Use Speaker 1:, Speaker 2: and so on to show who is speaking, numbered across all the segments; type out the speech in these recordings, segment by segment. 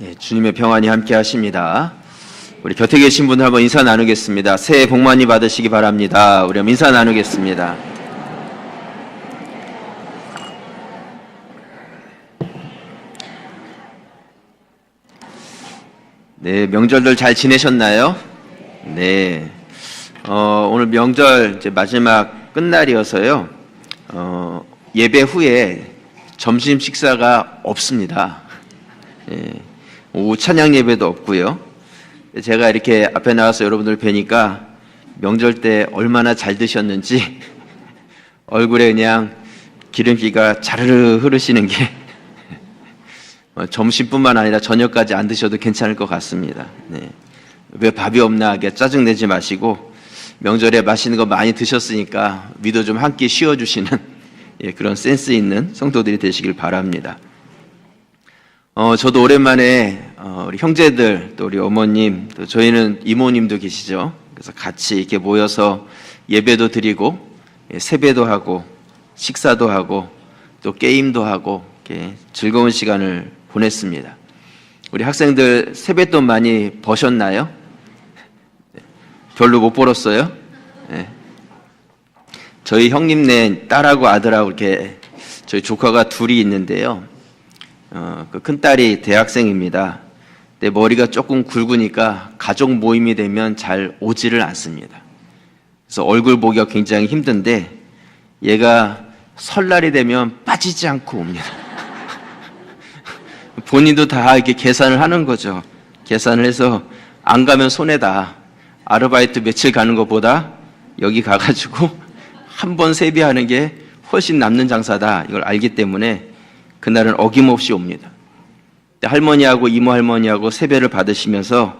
Speaker 1: 예, 주님의 평안이 함께 하십니다. 우리 곁에 계신 분들 한번 인사 나누겠습니다. 새해 복 많이 받으시기 바랍니다. 우리 한번 인사 나누겠습니다. 네, 명절들 잘 지내셨나요? 네. 어, 오늘 명절 이제 마지막 끝날이어서요. 어, 예배 후에 점심 식사가 없습니다. 예, 오후 찬양 예배도 없고요. 제가 이렇게 앞에 나와서 여러분들 뵈니까 명절 때 얼마나 잘 드셨는지 얼굴에 그냥 기름기가 자르르 흐르시는 게 어, 점심뿐만 아니라 저녁까지 안 드셔도 괜찮을 것 같습니다. 네. 왜 밥이 없나 하게 짜증 내지 마시고 명절에 맛있는 거 많이 드셨으니까 위도 좀 한 끼 쉬어주시는 예, 그런 센스 있는 성도들이 되시길 바랍니다. 어, 저도 오랜만에 어, 우리 형제들 또 우리 어머님 또 저희는 이모님도 계시죠. 그래서 같이 이렇게 모여서 예배도 드리고 예, 세배도 하고 식사도 하고 또 게임도 하고 이렇게 즐거운 시간을 보냈습니다. 우리 학생들 세뱃돈 많이 버셨나요? 네, 별로 못 벌었어요? 네. 저희 형님네 딸하고 아들하고 이렇게 저희 조카가 둘이 있는데요. 어, 그 큰딸이 대학생입니다. 근데 머리가 조금 굵으니까 가족 모임이 되면 잘 오지를 않습니다. 그래서 얼굴 보기가 굉장히 힘든데 얘가 설날이 되면 빠지지 않고 옵니다. 본인도 다 이렇게 계산을 하는 거죠. 계산을 해서 안 가면 손해다. 아르바이트 며칠 가는 것보다 여기 가가지고 한 번 세배하는 게 훨씬 남는 장사다. 이걸 알기 때문에 그날은 어김없이 옵니다. 할머니하고 이모 할머니하고 세배를 받으시면서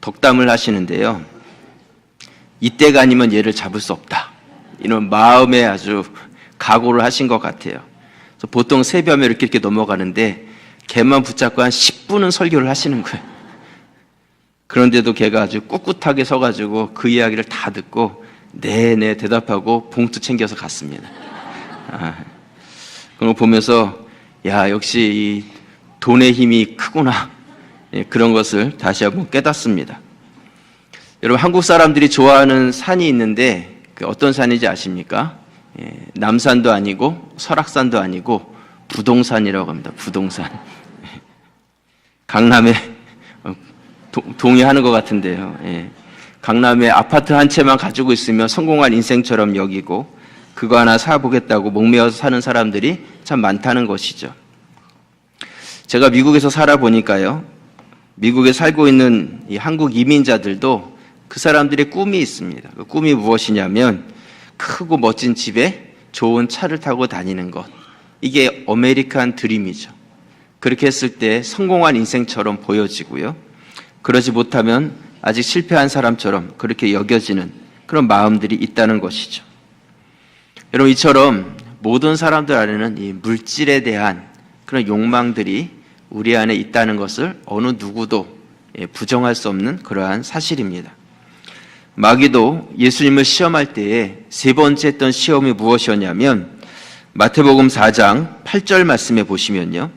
Speaker 1: 덕담을 하시는데요. 이때가 아니면 얘를 잡을 수 없다. 이런 마음에 아주 각오를 하신 것 같아요. 보통 세배하면 이렇게 이렇게 넘어가는데 걔만 붙잡고 한 10분은 설교를 하시는 거예요. 그런데도 걔가 아주 꿋꿋하게 서가지고 그 이야기를 다 듣고 네네 대답하고 봉투 챙겨서 갔습니다. 아, 거 보면서 야 역시 이 돈의 힘이 크구나 예, 그런 것을 다시 한번 깨닫습니다. 여러분 한국 사람들이 좋아하는 산이 있는데 그 어떤 산인지 아십니까? 예, 남산도 아니고 설악산도 아니고 부동산이라고 합니다. 부동산. 강남에 어, 도, 동의하는 것 같은데요. 예. 강남에 아파트 한 채만 가지고 있으면 성공한 인생처럼 여기고 그거 하나 사보겠다고 목매어서 사는 사람들이 참 많다는 것이죠. 제가 미국에서 살아보니까요. 미국에 살고 있는 이 한국 이민자들도 그 사람들의 꿈이 있습니다. 그 꿈이 무엇이냐면 크고 멋진 집에 좋은 차를 타고 다니는 것. 이게 아메리칸 드림이죠. 그렇게 했을 때 성공한 인생처럼 보여지고요. 그러지 못하면 아직 실패한 사람처럼 그렇게 여겨지는 그런 마음들이 있다는 것이죠. 여러분, 이처럼 모든 사람들 안에는 이 물질에 대한 그런 욕망들이 우리 안에 있다는 것을 어느 누구도 예, 부정할 수 없는 그러한 사실입니다. 마귀도 예수님을 시험할 때에 세 번째 했던 시험이 무엇이었냐면 마태복음 4장 8절 말씀에 보시면요.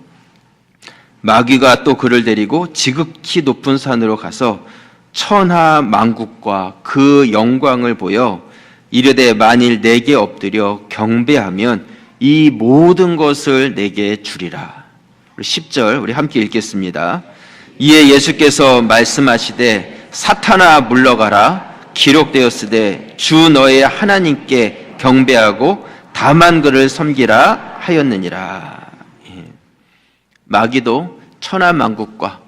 Speaker 1: 마귀가 또 그를 데리고 지극히 높은 산으로 가서 천하 만국과 그 영광을 보여 이르되 만일 내게 엎드려 경배하면 이 모든 것을 내게 주리라. 10절 우리 함께 읽겠습니다. 이에 예수께서 말씀하시되 사탄아 물러가라 기록되었으되 주 너의 하나님께 경배하고 다만 그를 섬기라 하였느니라. 예. 마귀도 천하 만국과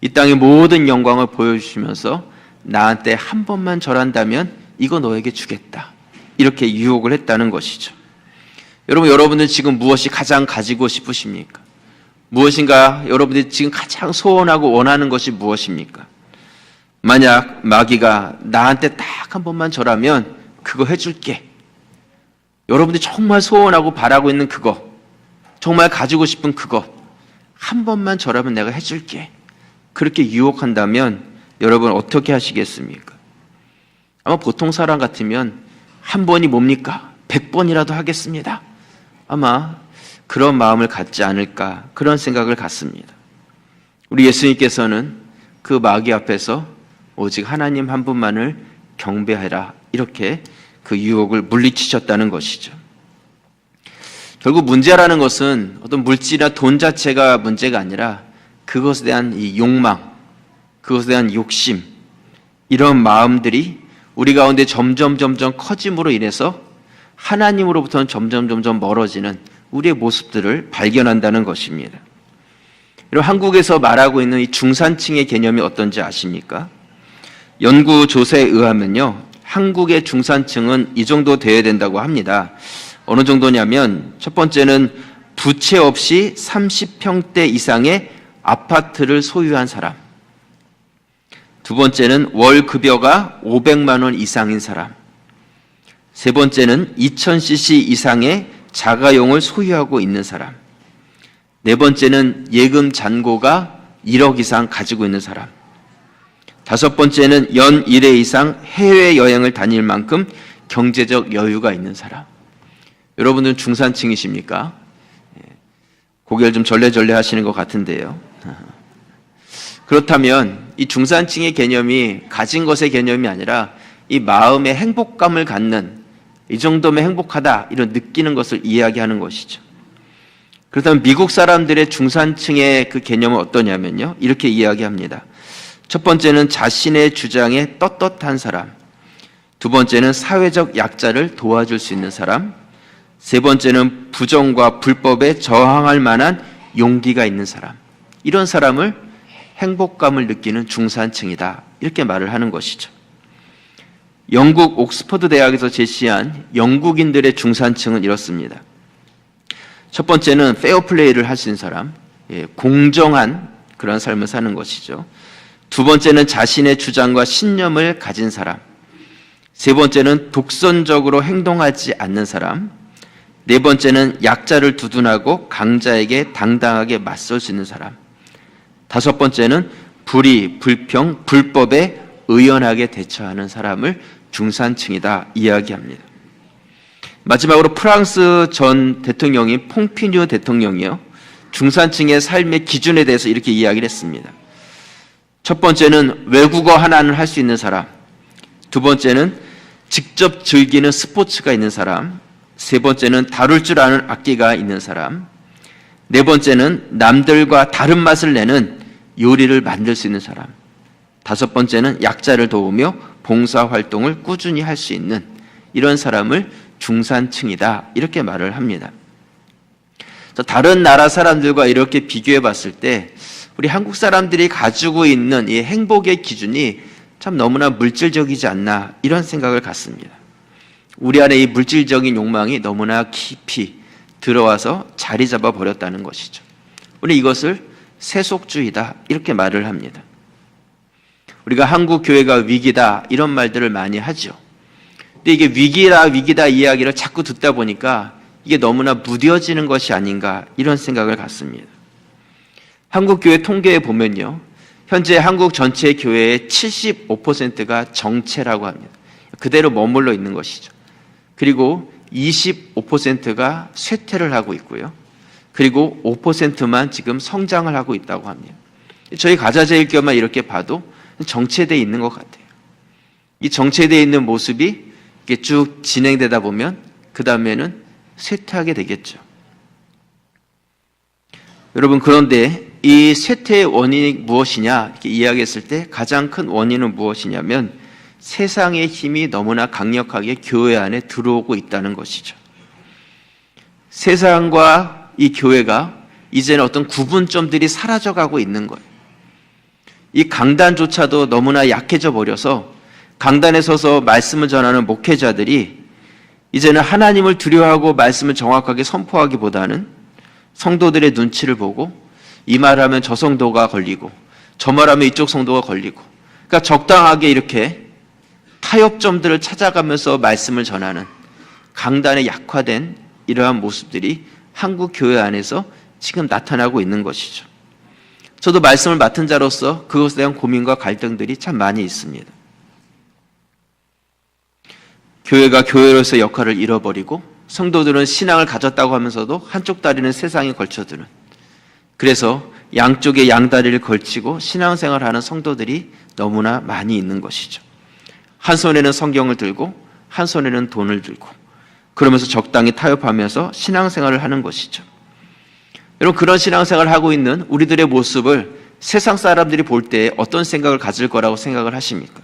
Speaker 1: 이 땅의 모든 영광을 보여주시면서 나한테 한 번만 절한다면 이거 너에게 주겠다. 이렇게 유혹을 했다는 것이죠. 여러분, 여러분들 지금 무엇이 가장 가지고 싶으십니까? 무엇인가 여러분들이 지금 가장 소원하고 원하는 것이 무엇입니까? 만약 마귀가 나한테 딱 한 번만 절하면 그거 해줄게. 여러분들이 정말 소원하고 바라고 있는 그거, 정말 가지고 싶은 그거, 한 번만 절하면 내가 해줄게. 그렇게 유혹한다면 여러분 어떻게 하시겠습니까? 아마 보통 사람 같으면 한 번이 뭡니까? 백 번이라도 하겠습니다. 아마 그런 마음을 갖지 않을까 그런 생각을 갖습니다. 우리 예수님께서는 그 마귀 앞에서 오직 하나님 한 분만을 경배하라 이렇게 그 유혹을 물리치셨다는 것이죠. 결국 문제라는 것은 어떤 물질이나 돈 자체가 문제가 아니라 그것에 대한 이 욕망, 그것에 대한 욕심, 이런 마음들이 우리 가운데 점점 점점 커짐으로 인해서 하나님으로부터는 점점 점점 멀어지는 우리의 모습들을 발견한다는 것입니다. 그리고 한국에서 말하고 있는 이 중산층의 개념이 어떤지 아십니까? 연구 조사에 의하면요, 한국의 중산층은 이 정도 되어야 된다고 합니다. 어느 정도냐면 첫 번째는 부채 없이 30평대 이상의 아파트를 소유한 사람. 두 번째는 월 급여가 500만 원 이상인 사람. 세 번째는 2000cc 이상의 자가용을 소유하고 있는 사람. 네 번째는 예금 잔고가 1억 이상 가지고 있는 사람. 다섯 번째는 연 1회 이상 해외 여행을 다닐 만큼 경제적 여유가 있는 사람. 여러분은 중산층이십니까? 예. 고개를 좀 절레절레 하시는 것 같은데요. 그렇다면 이 중산층의 개념이 가진 것의 개념이 아니라 이 마음의 행복감을 갖는 이 정도면 행복하다 이런 느끼는 것을 이야기하는 것이죠. 그렇다면 미국 사람들의 중산층의 그 개념은 어떠냐면요. 이렇게 이야기합니다. 첫 번째는 자신의 주장에 떳떳한 사람. 두 번째는 사회적 약자를 도와줄 수 있는 사람. 세 번째는 부정과 불법에 저항할 만한 용기가 있는 사람. 이런 사람을 행복감을 느끼는 중산층이다. 이렇게 말을 하는 것이죠. 영국 옥스퍼드 대학에서 제시한 영국인들의 중산층은 이렇습니다. 첫 번째는 페어플레이를 있는 사람, 예, 공정한 그런 삶을 사는 것이죠. 두 번째는 자신의 주장과 신념을 가진 사람. 세 번째는 독선적으로 행동하지 않는 사람. 네 번째는 약자를 두둔하고 강자에게 당당하게 맞설 수 있는 사람. 다섯 번째는 불의, 불평, 불법에 의연하게 대처하는 사람을 중산층이다 이야기합니다. 마지막으로 프랑스 전 대통령인 퐁피뉴 대통령이요. 중산층의 삶의 기준에 대해서 이렇게 이야기를 했습니다. 첫 번째는 외국어 하나는 할 수 있는 사람. 두 번째는 직접 즐기는 스포츠가 있는 사람. 세 번째는 다룰 줄 아는 악기가 있는 사람. 네 번째는 남들과 다른 맛을 내는 요리를 만들 수 있는 사람. 다섯 번째는 약자를 도우며 봉사 활동을 꾸준히 할 수 있는 이런 사람을 중산층이다. 이렇게 말을 합니다. 다른 나라 사람들과 이렇게 비교해 봤을 때 우리 한국 사람들이 가지고 있는 이 행복의 기준이 참 너무나 물질적이지 않나 이런 생각을 갖습니다. 우리 안에 이 물질적인 욕망이 너무나 깊이 들어와서 자리 잡아 버렸다는 것이죠. 우리 이것을 세속주의다 이렇게 말을 합니다. 우리가 한국 교회가 위기다 이런 말들을 많이 하죠. 근데 이게 위기다 위기다 이야기를 자꾸 듣다 보니까 이게 너무나 무뎌지는 것이 아닌가 이런 생각을 갖습니다. 한국 교회 통계에 보면요. 현재 한국 전체 교회의 75%가 정체라고 합니다. 그대로 머물러 있는 것이죠. 그리고 25%가 쇠퇴를 하고 있고요. 그리고 5%만 지금 성장을 하고 있다고 합니다. 저희 가자제일교만 이렇게 봐도 정체되어 있는 것 같아요. 이 정체되어 있는 모습이 쭉 진행되다 보면 그 다음에는 쇠퇴하게 되겠죠. 여러분 그런데 이 쇠퇴의 원인이 무엇이냐 이렇게 이야기했을 때 가장 큰 원인은 무엇이냐면 세상의 힘이 너무나 강력하게 교회 안에 들어오고 있다는 것이죠. 세상과 이 교회가 이제는 어떤 구분점들이 사라져가고 있는 거예요. 이 강단조차도 너무나 약해져 버려서 강단에 서서 말씀을 전하는 목회자들이 이제는 하나님을 두려워하고 말씀을 정확하게 선포하기보다는 성도들의 눈치를 보고 이 말하면 저 성도가 걸리고 저 말하면 이쪽 성도가 걸리고 그러니까 적당하게 이렇게 타협점들을 찾아가면서 말씀을 전하는 강단에 약화된 이러한 모습들이 한국 교회 안에서 지금 나타나고 있는 것이죠. 저도 말씀을 맡은 자로서 그것에 대한 고민과 갈등들이 참 많이 있습니다. 교회가 교회로서 역할을 잃어버리고 성도들은 신앙을 가졌다고 하면서도 한쪽 다리는 세상에 걸쳐두는 그래서 양쪽에 양다리를 걸치고 신앙생활하는 성도들이 너무나 많이 있는 것이죠. 한 손에는 성경을 들고 한 손에는 돈을 들고 그러면서 적당히 타협하면서 신앙생활을 하는 것이죠. 여러분 그런 신앙생활을 하고 있는 우리들의 모습을 세상 사람들이 볼 때 어떤 생각을 가질 거라고 생각을 하십니까?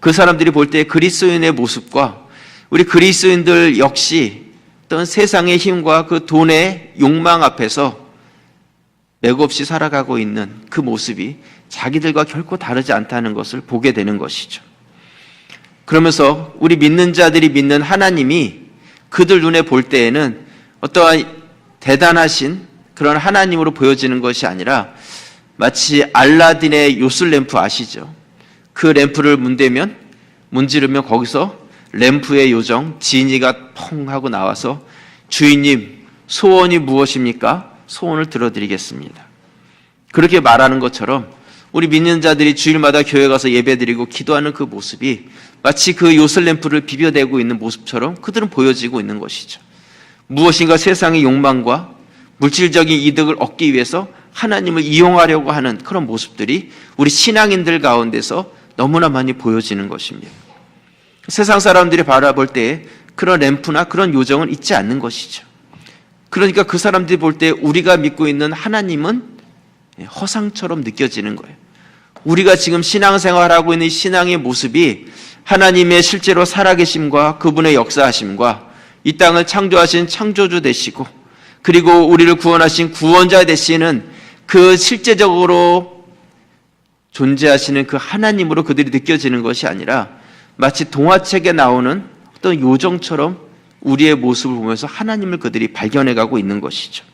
Speaker 1: 그 사람들이 볼 때 그리스도인의 모습과 우리 그리스도인들 역시 어떤 세상의 힘과 그 돈의 욕망 앞에서 맥없이 살아가고 있는 그 모습이 자기들과 결코 다르지 않다는 것을 보게 되는 것이죠. 그러면서 우리 믿는 자들이 믿는 하나님이 그들 눈에 볼 때에는 어떠한 대단하신 그런 하나님으로 보여지는 것이 아니라 마치 알라딘의 요술 램프 아시죠? 그 램프를 문대면 문지르면 거기서 램프의 요정 지니가 펑 하고 나와서 주인님 소원이 무엇입니까? 소원을 들어드리겠습니다. 그렇게 말하는 것처럼 우리 믿는 자들이 주일마다 교회 가서 예배드리고 기도하는 그 모습이 마치 그 요술 램프를 비벼대고 있는 모습처럼 그들은 보여지고 있는 것이죠. 무엇인가 세상의 욕망과 물질적인 이득을 얻기 위해서 하나님을 이용하려고 하는 그런 모습들이 우리 신앙인들 가운데서 너무나 많이 보여지는 것입니다. 세상 사람들이 바라볼 때 그런 램프나 그런 요정은 있지 않는 것이죠. 그러니까 그 사람들이 볼 때 우리가 믿고 있는 하나님은 허상처럼 느껴지는 거예요. 우리가 지금 신앙생활하고 있는 신앙의 모습이 하나님의 실제로 살아계심과 그분의 역사하심과 이 땅을 창조하신 창조주 되시고 그리고 우리를 구원하신 구원자 되시는 그 실제적으로 존재하시는 그 하나님으로 그들이 느껴지는 것이 아니라 마치 동화책에 나오는 어떤 요정처럼 우리의 모습을 보면서 하나님을 그들이 발견해가고 있는 것이죠.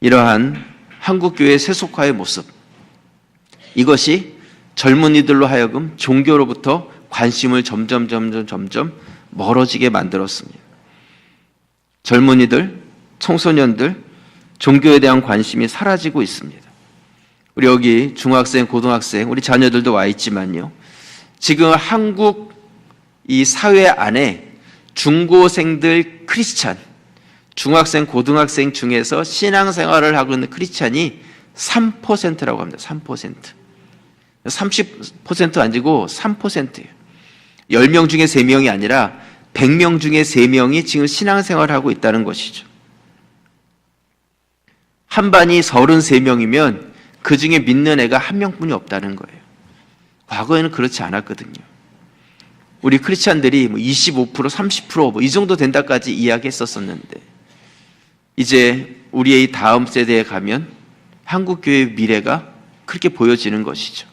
Speaker 1: 이러한 한국교회 세속화의 모습, 이것이 젊은이들로 하여금 종교로부터 관심을 점점 점점 점점 멀어지게 만들었습니다. 젊은이들, 청소년들, 종교에 대한 관심이 사라지고 있습니다. 우리 여기 중학생, 고등학생, 우리 자녀들도 와 있지만요. 지금 한국 이 사회 안에 중고생들 크리스찬, 중학생, 고등학생 중에서 신앙생활을 하고 있는 크리스찬이 3%라고 합니다. 3%. 30% 아니고 3%예요. 10명 중에 3명이 아니라 100명 중에 3명이 지금 신앙생활을 하고 있다는 것이죠. 한 반이 33명이면 그 중에 믿는 애가 한 명뿐이 없다는 거예요. 과거에는 그렇지 않았거든요. 우리 크리스찬들이 뭐 25%, 30%뭐 이 정도 된다까지 이야기했었었는데 이제 우리의 다음 세대에 가면 한국 교회의 미래가 그렇게 보여지는 것이죠.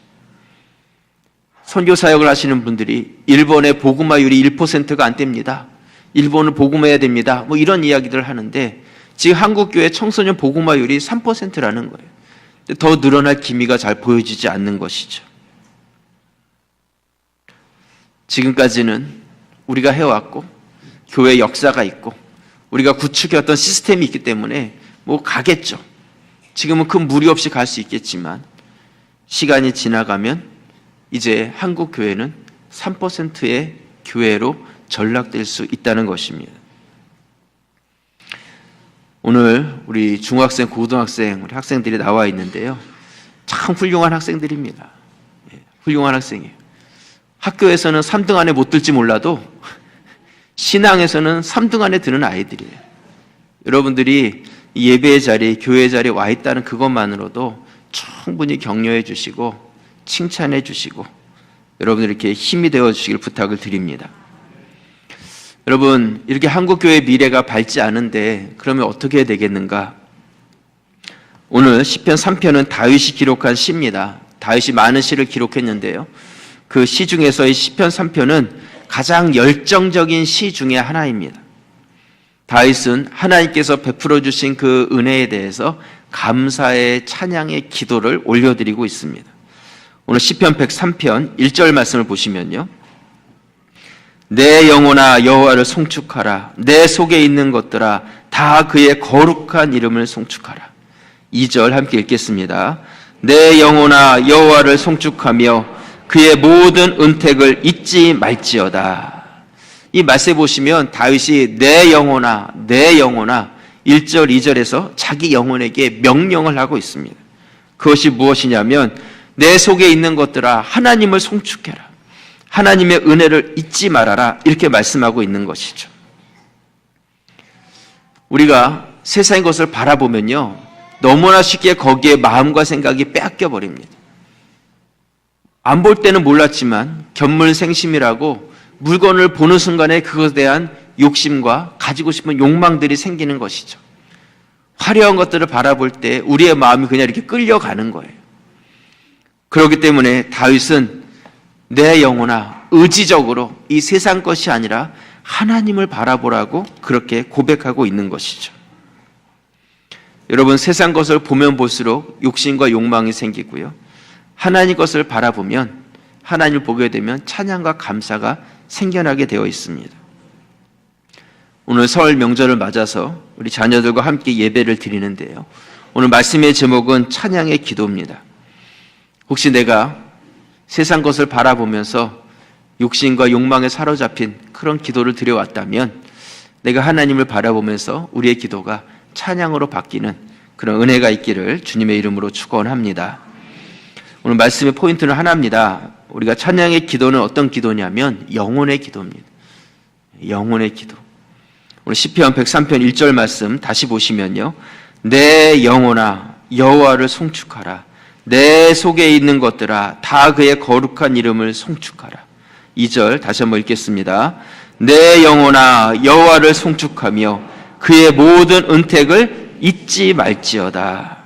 Speaker 1: 선교 사역을 하시는 분들이 일본의 복음화율이 1%가 안 됩니다. 일본은 복음해야 됩니다. 뭐 이런 이야기들을 하는데 지금 한국 교회 청소년 복음화율이 3%라는 거예요. 더 늘어날 기미가 잘 보여지지 않는 것이죠. 지금까지는 우리가 해왔고 교회 역사가 있고 우리가 구축해 왔던 시스템이 있기 때문에 뭐 가겠죠. 지금은 큰 무리 없이 갈 수 있겠지만 시간이 지나가면 이제 한국 교회는 3%의 교회로 전락될 수 있다는 것입니다. 오늘 우리 중학생, 고등학생, 우리 학생들이 나와 있는데요. 참 훌륭한 학생들입니다. 예, 훌륭한 학생이에요. 학교에서는 3등 안에 못 들지 몰라도 신앙에서는 3등 안에 드는 아이들이에요. 여러분들이 예배의 자리, 교회 자리에 와 있다는 그것만으로도 충분히 격려해 주시고 칭찬해 주시고 여러분들 이렇게 힘이 되어 주시길 부탁을 드립니다. 여러분, 이렇게 한국교회 미래가 밝지 않은데 그러면 어떻게 해야 되겠는가? 오늘 시편 3편은 다윗이 기록한 시입니다. 다윗이 많은 시를 기록했는데요. 그 시 중에서의 시편 3편은 가장 열정적인 시 중의 하나입니다. 다윗은 하나님께서 베풀어 주신 그 은혜에 대해서 감사의 찬양의 기도를 올려드리고 있습니다. 오늘 시편 103편 1절 말씀을 보시면요. 내 영혼아 여호와를 송축하라 내 속에 있는 것들아 다 그의 거룩한 이름을 송축하라 2절 함께 읽겠습니다 내 영혼아 여호와를 송축하며 그의 모든 은택을 잊지 말지어다 이 말씀에 보시면 다윗이 내 영혼아 내 영혼아 1절, 2절에서 자기 영혼에게 명령을 하고 있습니다. 그것이 무엇이냐면 내 속에 있는 것들아 하나님을 송축해라. 하나님의 은혜를 잊지 말아라. 이렇게 말씀하고 있는 것이죠. 우리가 세상의 것을 바라보면요. 너무나 쉽게 거기에 마음과 생각이 빼앗겨 버립니다. 안 볼 때는 몰랐지만 견물생심이라고 물건을 보는 순간에 그것에 대한 욕심과 가지고 싶은 욕망들이 생기는 것이죠. 화려한 것들을 바라볼 때 우리의 마음이 그냥 이렇게 끌려가는 거예요. 그렇기 때문에 다윗은 내 영혼아 의지적으로 이 세상 것이 아니라 하나님을 바라보라고 그렇게 고백하고 있는 것이죠. 여러분 세상 것을 보면 볼수록 욕심과 욕망이 생기고요. 하나님 것을 바라보면 하나님을 보게 되면 찬양과 감사가 생겨나게 되어 있습니다. 오늘 설 명절을 맞아서 우리 자녀들과 함께 예배를 드리는데요. 오늘 말씀의 제목은 찬양의 기도입니다. 혹시 내가 세상 것을 바라보면서 욕심과 욕망에 사로잡힌 그런 기도를 드려왔다면 내가 하나님을 바라보면서 우리의 기도가 찬양으로 바뀌는 그런 은혜가 있기를 주님의 이름으로 축원합니다. 오늘 말씀의 포인트는 하나입니다. 우리가 찬양의 기도는 어떤 기도냐면 영혼의 기도입니다. 영혼의 기도. 오늘 시편 103편 1절 말씀 다시 보시면요. 내 영혼아 여호와를 송축하라. 내 속에 있는 것들아 다 그의 거룩한 이름을 송축하라. 2절 다시 한번 읽겠습니다. 내 영혼아 여호와를 송축하며 그의 모든 은택을 잊지 말지어다.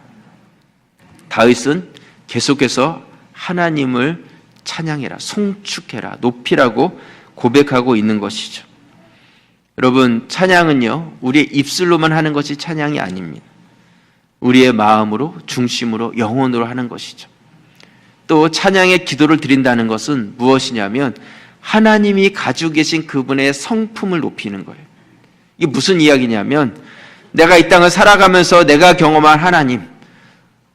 Speaker 1: 다윗은 계속해서 하나님을 찬양해라, 송축해라, 높이라고 고백하고 있는 것이죠. 여러분, 찬양은요, 우리의 입술로만 하는 것이 찬양이 아닙니다. 우리의 마음으로, 중심으로, 영혼으로 하는 것이죠. 또 찬양의 기도를 드린다는 것은 무엇이냐면 하나님이 가지고 계신 그분의 성품을 높이는 거예요. 이게 무슨 이야기냐면 내가 이 땅을 살아가면서 내가 경험한 하나님,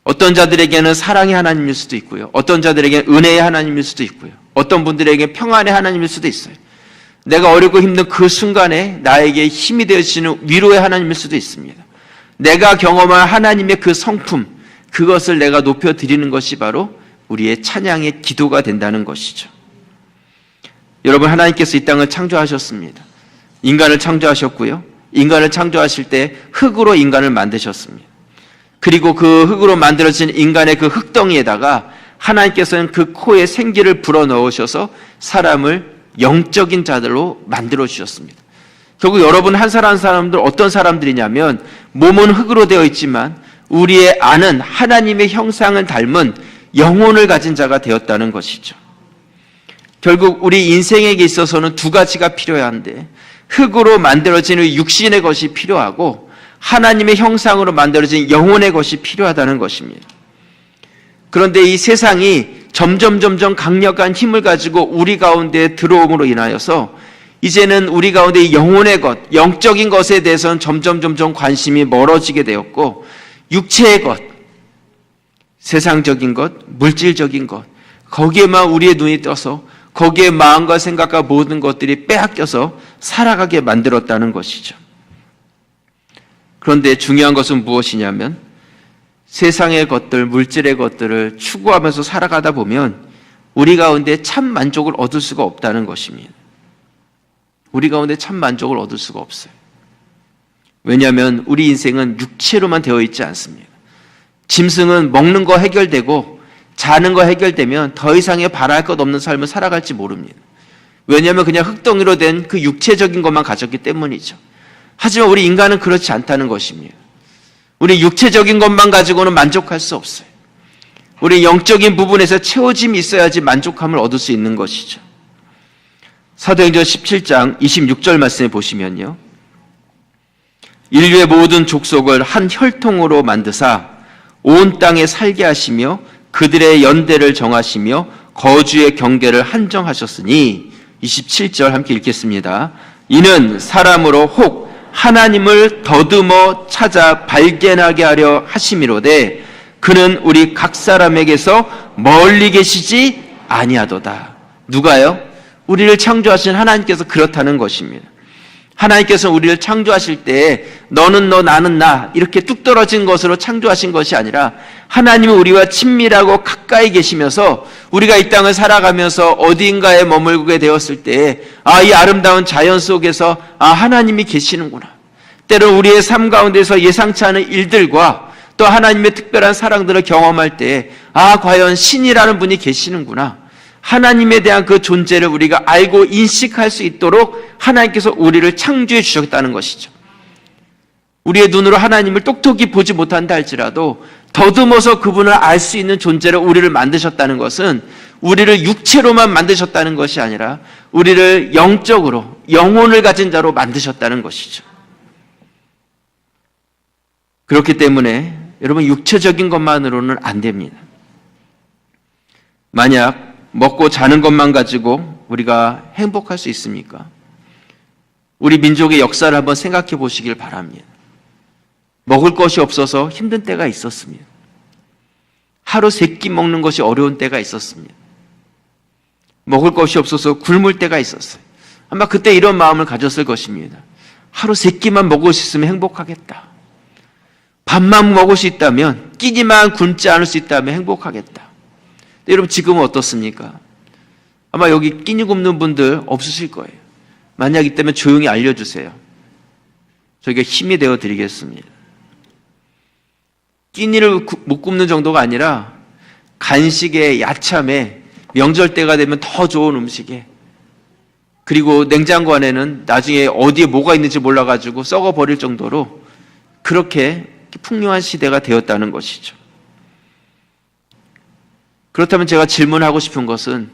Speaker 1: 어떤 자들에게는 사랑의 하나님일 수도 있고요. 어떤 자들에게는 은혜의 하나님일 수도 있고요. 어떤 분들에게 평안의 하나님일 수도 있어요. 내가 어렵고 힘든 그 순간에 나에게 힘이 되어주시는 위로의 하나님일 수도 있습니다. 내가 경험한 하나님의 그 성품, 그것을 내가 높여드리는 것이 바로 우리의 찬양의 기도가 된다는 것이죠. 여러분, 하나님께서 이 땅을 창조하셨습니다. 인간을 창조하셨고요. 인간을 창조하실 때 흙으로 인간을 만드셨습니다. 그리고 그 흙으로 만들어진 인간의 그 흙덩이에다가 하나님께서는 그 코에 생기를 불어 넣으셔서 사람을 영적인 자들로 만들어 주셨습니다. 결국 여러분 한 사람 한 사람들 어떤 사람들이냐면 몸은 흙으로 되어 있지만 우리의 아는 하나님의 형상을 닮은 영혼을 가진 자가 되었다는 것이죠. 결국 우리 인생에게 있어서는 두 가지가 필요한데 흙으로 만들어진 육신의 것이 필요하고 하나님의 형상으로 만들어진 영혼의 것이 필요하다는 것입니다. 그런데 이 세상이 점점 점점 강력한 힘을 가지고 우리 가운데 들어옴으로 인하여서 이제는 우리 가운데 영혼의 것, 영적인 것에 대해서는 점점 점점 관심이 멀어지게 되었고 육체의 것, 세상적인 것, 물질적인 것 거기에만 우리의 눈이 떠서 거기에 마음과 생각과 모든 것들이 빼앗겨서 살아가게 만들었다는 것이죠. 그런데 중요한 것은 무엇이냐면 세상의 것들, 물질의 것들을 추구하면서 살아가다 보면 우리 가운데 참 만족을 얻을 수가 없다는 것입니다. 우리 가운데 참 만족을 얻을 수가 없어요. 왜냐하면 우리 인생은 육체로만 되어 있지 않습니다. 짐승은 먹는 거 해결되고 자는 거 해결되면 더 이상의 바랄 것 없는 삶을 살아갈지 모릅니다. 왜냐하면 그냥 흙덩이로 된 그 육체적인 것만 가졌기 때문이죠. 하지만 우리 인간은 그렇지 않다는 것입니다. 우리 육체적인 것만 가지고는 만족할 수 없어요. 우리 영적인 부분에서 채워짐이 있어야지 만족함을 얻을 수 있는 것이죠. 사도행전 17장 26절 말씀에 보시면요. 인류의 모든 족속을 한 혈통으로 만드사 온 땅에 살게 하시며 그들의 연대를 정하시며 거주의 경계를 한정하셨으니 27절 함께 읽겠습니다. 이는 사람으로 혹 하나님을 더듬어 찾아 발견하게 하려 하심이로되 그는 우리 각 사람에게서 멀리 계시지 아니하도다. 누가요? 우리를 창조하신 하나님께서 그렇다는 것입니다. 하나님께서 우리를 창조하실 때 너는 너 나는 나 이렇게 뚝 떨어진 것으로 창조하신 것이 아니라 하나님은 우리와 친밀하고 가까이 계시면서 우리가 이 땅을 살아가면서 어딘가에 머물게 되었을 때아이 아름다운 자연 속에서 아 하나님이 계시는구나. 때로 우리의 삶 가운데서 예상치 않은 일들과 또 하나님의 특별한 사랑들을 경험할 때아 과연 신이라는 분이 계시는구나. 하나님에 대한 그 존재를 우리가 알고 인식할 수 있도록 하나님께서 우리를 창조해 주셨다는 것이죠. 우리의 눈으로 하나님을 똑똑히 보지 못한다 할지라도 더듬어서 그분을 알 수 있는 존재로 우리를 만드셨다는 것은 우리를 육체로만 만드셨다는 것이 아니라 우리를 영적으로 영혼을 가진 자로 만드셨다는 것이죠. 그렇기 때문에 여러분 육체적인 것만으로는 안 됩니다. 만약 먹고 자는 것만 가지고 우리가 행복할 수 있습니까? 우리 민족의 역사를 한번 생각해 보시길 바랍니다. 먹을 것이 없어서 힘든 때가 있었습니다. 하루 세 끼 먹는 것이 어려운 때가 있었습니다. 먹을 것이 없어서 굶을 때가 있었어요. 아마 그때 이런 마음을 가졌을 것입니다. 하루 세 끼만 먹을 수 있으면 행복하겠다. 밥만 먹을 수 있다면, 끼니만 굶지 않을 수 있다면 행복하겠다. 여러분 지금은 어떻습니까? 아마 여기 끼니 굽는 분들 없으실 거예요. 만약 있다면 조용히 알려주세요. 저희가 힘이 되어 드리겠습니다. 끼니를 못 굽는 정도가 아니라 간식에 야참에 명절 때가 되면 더 좋은 음식에 그리고 냉장고 안에는 나중에 어디에 뭐가 있는지 몰라가지고 썩어 버릴 정도로 그렇게 풍요한 시대가 되었다는 것이죠. 그렇다면 제가 질문하고 싶은 것은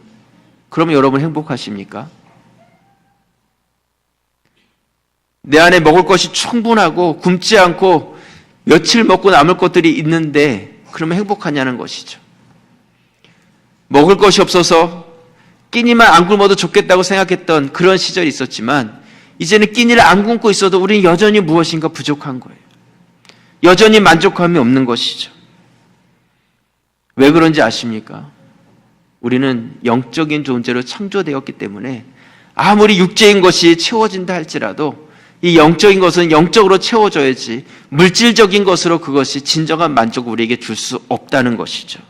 Speaker 1: 그러면 여러분 행복하십니까? 내 안에 먹을 것이 충분하고 굶지 않고 며칠 먹고 남을 것들이 있는데 그러면 행복하냐는 것이죠. 먹을 것이 없어서 끼니만 안 굶어도 좋겠다고 생각했던 그런 시절이 있었지만 이제는 끼니를 안 굶고 있어도 우리는 여전히 무엇인가 부족한 거예요. 여전히 만족감이 없는 것이죠. 왜 그런지 아십니까? 우리는 영적인 존재로 창조되었기 때문에 아무리 육체인 것이 채워진다 할지라도 이 영적인 것은 영적으로 채워져야지 물질적인 것으로 그것이 진정한 만족을 우리에게 줄 수 없다는 것이죠.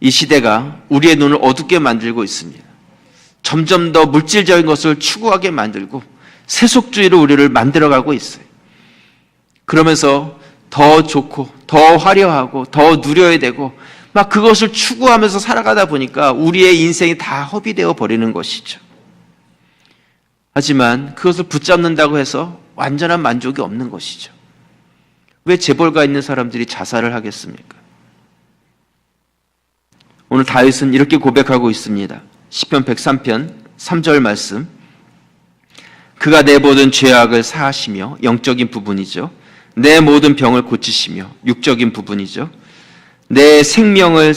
Speaker 1: 이 시대가 우리의 눈을 어둡게 만들고 있습니다. 점점 더 물질적인 것을 추구하게 만들고 세속주의로 우리를 만들어가고 있어요. 그러면서 더 좋고 더 화려하고 더 누려야 되고 막 그것을 추구하면서 살아가다 보니까 우리의 인생이 다 허비되어 버리는 것이죠. 하지만 그것을 붙잡는다고 해서 완전한 만족이 없는 것이죠. 왜 재벌가 있는 사람들이 자살을 하겠습니까? 오늘 다윗은 이렇게 고백하고 있습니다. 시편 103편 3절 말씀. 그가 내 모든 죄악을 사하시며 영적인 부분이죠. 내 모든 병을 고치시며 육적인 부분이죠. 내 생명을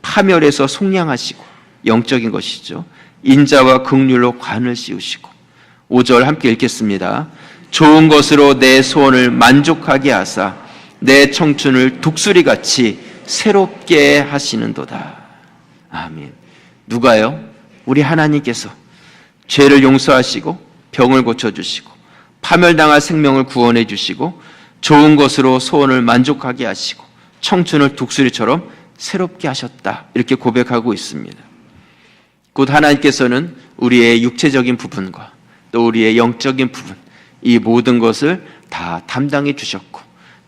Speaker 1: 파멸해서 속량하시고 영적인 것이죠. 인자와 극률로 관을 씌우시고 5절 함께 읽겠습니다. 좋은 것으로 내 소원을 만족하게 하사 내 청춘을 독수리 같이 새롭게 하시는도다. 아멘. 누가요? 우리 하나님께서 죄를 용서하시고 병을 고쳐 주시고 파멸당할 생명을 구원해 주시고 좋은 것으로 소원을 만족하게 하시고 청춘을 독수리처럼 새롭게 하셨다. 이렇게 고백하고 있습니다. 곧 하나님께서는 우리의 육체적인 부분과 또 우리의 영적인 부분, 이 모든 것을 다 담당해 주셨고,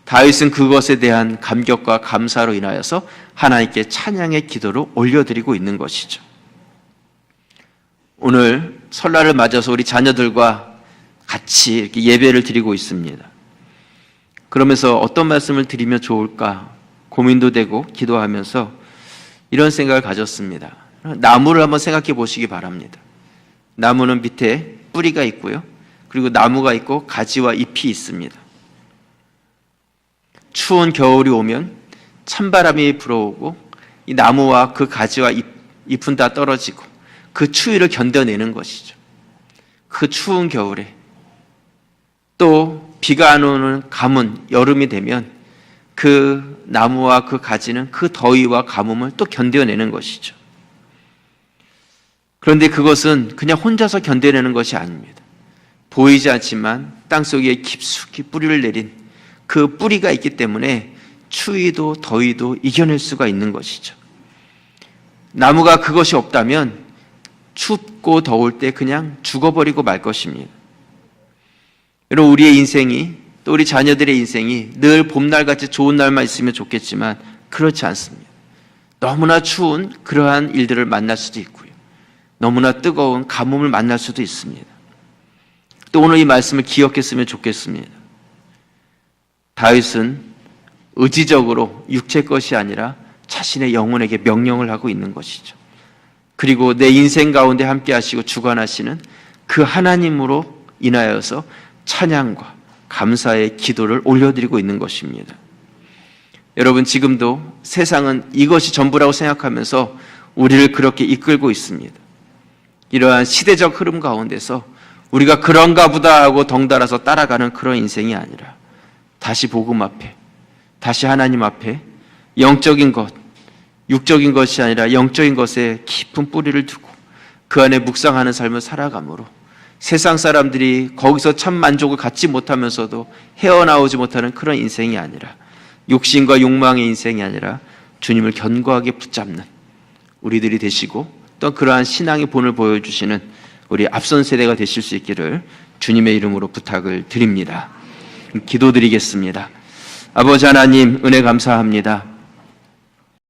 Speaker 1: 다윗은 그것에 대한 감격과 감사로 인하여서 하나님께 찬양의 기도를 올려드리고 있는 것이죠. 오늘 설날을 맞아서 우리 자녀들과 같이 이렇게 예배를 드리고 있습니다. 그러면서 어떤 말씀을 드리면 좋을까 고민도 되고 기도하면서 이런 생각을 가졌습니다. 나무를 한번 생각해 보시기 바랍니다. 나무는 밑에 뿌리가 있고요. 그리고 나무가 있고 가지와 잎이 있습니다. 추운 겨울이 오면 찬바람이 불어오고 이 나무와 그 가지와 잎, 잎은 다 떨어지고 그 추위를 견뎌내는 것이죠. 그 추운 겨울에 또 비가 안 오는 가문 여름이 되면 그 나무와 그 가지는 그 더위와 가뭄을 또 견뎌내는 것이죠. 그런데 그것은 그냥 혼자서 견뎌내는 것이 아닙니다. 보이지 않지만 땅 속에 깊숙이 뿌리를 내린 그 뿌리가 있기 때문에 추위도 더위도 이겨낼 수가 있는 것이죠. 나무가 그것이 없다면 춥고 더울 때 그냥 죽어버리고 말 것입니다. 여러분, 우리의 인생이 또 우리 자녀들의 인생이 늘 봄날 같이 좋은 날만 있으면 좋겠지만 그렇지 않습니다. 너무나 추운 그러한 일들을 만날 수도 있고요. 너무나 뜨거운 가뭄을 만날 수도 있습니다. 또 오늘 이 말씀을 기억했으면 좋겠습니다. 다윗은 의지적으로 육체 것이 아니라 자신의 영혼에게 명령을 하고 있는 것이죠. 그리고 내 인생 가운데 함께 하시고 주관하시는 그 하나님으로 인하여서 찬양과 감사의 기도를 올려드리고 있는 것입니다. 여러분, 지금도 세상은 이것이 전부라고 생각하면서 우리를 그렇게 이끌고 있습니다. 이러한 시대적 흐름 가운데서 우리가 그런가 보다 하고 덩달아서 따라가는 그런 인생이 아니라 다시 복음 앞에, 다시 하나님 앞에 영적인 것, 육적인 것이 아니라 영적인 것에 깊은 뿌리를 두고 그 안에 묵상하는 삶을 살아감으로 세상 사람들이 거기서 참 만족을 갖지 못하면서도 헤어나오지 못하는 그런 인생이 아니라 욕심과 욕망의 인생이 아니라 주님을 견고하게 붙잡는 우리들이 되시고 또 그러한 신앙의 본을 보여주시는 우리 앞선 세대가 되실 수 있기를 주님의 이름으로 부탁을 드립니다. 기도드리겠습니다. 아버지 하나님 은혜 감사합니다.